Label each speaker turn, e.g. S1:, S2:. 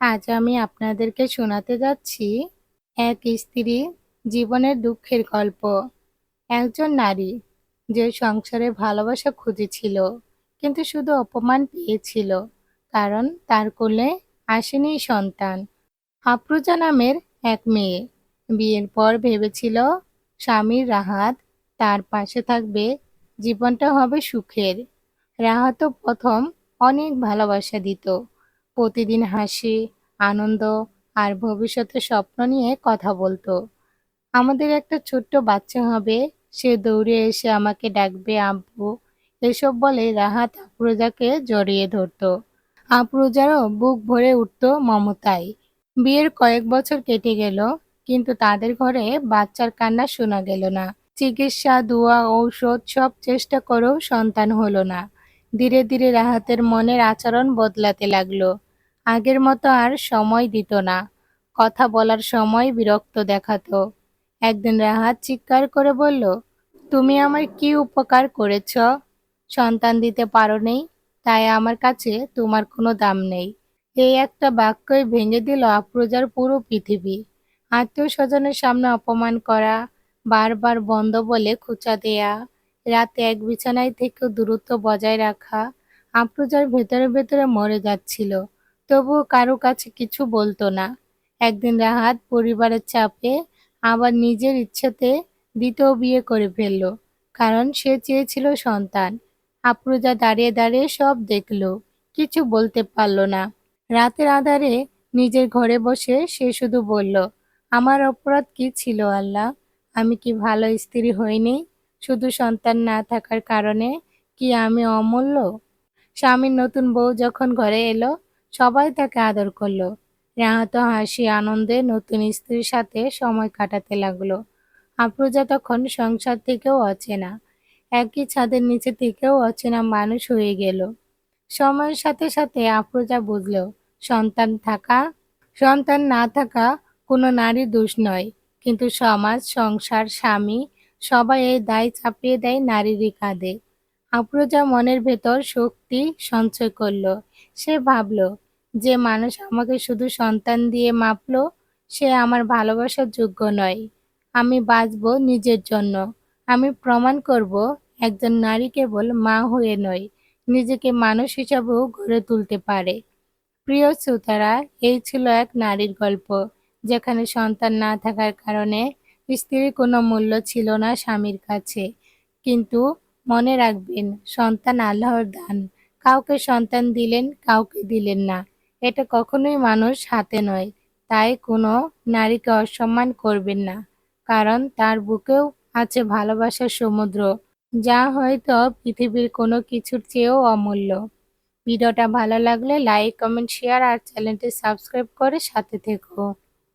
S1: আজ আমি আপনাদেরকে শোনাতে যাচ্ছি এক স্ত্রী জীবনের দুঃখের গল্প। একজন নারী যে সংসারে ভালোবাসা খুঁজেছিল, কিন্তু শুধু অপমান পেয়েছিল, কারণ তার কোলে আসেনি সন্তান। আপ্রুজা নামের এক মেয়ে বিয়ের পর ভেবেছিল স্বামীর রাহাত তার পাশে থাকবে, জীবনটা হবে সুখের। রাহাতও প্রথম অনেক ভালোবাসা দিত। প্রতিদিন হাসি, আনন্দ আর ভবিষ্যতের স্বপ্ন নিয়ে কথা বলতো। আমাদের একটা ছোট্ট বাচ্চা হবে, সে দৌড়ে এসে আমাকে ডাকবে, আব্বু। এসব বলে রাহাত আফরোজাকে জড়িয়ে ধরতো। আফরোজারও বুক ভরে উঠত মমতায়। বিয়ের কয়েক বছর কেটে গেল, কিন্তু তাদের ঘরে বাচ্চার কান্না শোনা গেল না। চিকিৎসা, দোয়া, ঔষধ সব চেষ্টা করেও সন্তান হলো না। ধীরে ধীরে রাহাতের মনের আচরণ বদলাতে লাগল। আগের মতো আর সময় দিত না। কথা বলার সময় বিরক্ত দেখাতো। একদিন রাহাত চিৎকার করে বলল, তুমি আমার কি উপকার করেছ? সন্তান দিতে পারো নেই, তাই আমার কাছে তোমার কোনো দাম নেই। এই একটা বাক্যই ভেঙে দিল আফরোজার পুরো পৃথিবী। আত্মীয় স্বজনের সামনে অপমান করা, বারবার বন্ধ বলে খোঁচা দেয়া, রাতে এক বিছানায় থেকেও দূরত্ব বজায় রাখা, আফরোজার ভেতরে ভেতরে মরে যাচ্ছিল। তবুও কারও কাছে কিছু বলতো না। একদিন রাহাত পরিবারের চাপে আবার নিজের ইচ্ছাতে দ্বিতীয় বিয়ে করে ফেলল, কারণ সে চেয়েছিল সন্তান। আফরোজা দাঁড়িয়ে দাঁড়িয়ে সব দেখল, কিছু বলতে পারল না। রাতের আধারে নিজের ঘরে বসে সে শুধু বলল, আমার অপরাধ কি ছিল আল্লাহ? আমি কি ভালো স্ত্রী হইনি? শুধু সন্তান না থাকার কারণে কি আমি অমূল্য? স্বামীর নতুন বউ যখন ঘরে এলো সবাই তাকে আদর করল। রাহাত হাসি আনন্দে নতুন স্ত্রীর সাথে সময় কাটাতে লাগল। আফরোজা তখন সংসার থেকেও অচেনা। একই ছাদের নিচে থেকেও অচেনা মানুষ হয়ে গেল। সময়ের সাথে সাথে আফরোজা বুঝল, সন্তান থাকা, সন্তান না থাকা কোনো নারীর দোষ নয়। কিন্তু সমাজ, সংসার, স্বামী সবাই এই দায় চাপিয়ে দেয় নারীরই কাঁধে। আফরোজা মনের ভেতর শক্তি সঞ্চয় করল। সে ভাবল, যে মানুষ আমাকে শুধু সন্তান দিয়ে মাপল, সে আমার ভালোবাসার যোগ্য নয়। আমি বাঁচব নিজের জন্য। আমি প্রমাণ করব, একজন নারী কেবল মা হয়ে নয়, নিজেকে মানুষ হিসাবেও গড়ে তুলতে পারে। প্রিয় শ্রোতারা, এই ছিল এক নারীর গল্প, যেখানে সন্তান না থাকার কারণে স্ত্রীর কোনো মূল্য ছিল না স্বামীর কাছে। কিন্তু মনে রাখবেন, সন্তান আল্লাহর দান। কাউকে সন্তান দিলেন, কাউকে দিলেন না। এটা কখনোই মানুষ হাতে নয়। তাই কোনো নারীকে অসম্মান করবেন না, কারণ তার বুকেও আছে ভালোবাসার সমুদ্র, যা হয়তো পৃথিবীর কোনো কিছুর চেয়েও অমূল্য। ভিডিওটা ভালো লাগলে লাইক, কমেন্ট, শেয়ার আর চ্যানেলটি সাবস্ক্রাইব করে সাথে থেকো।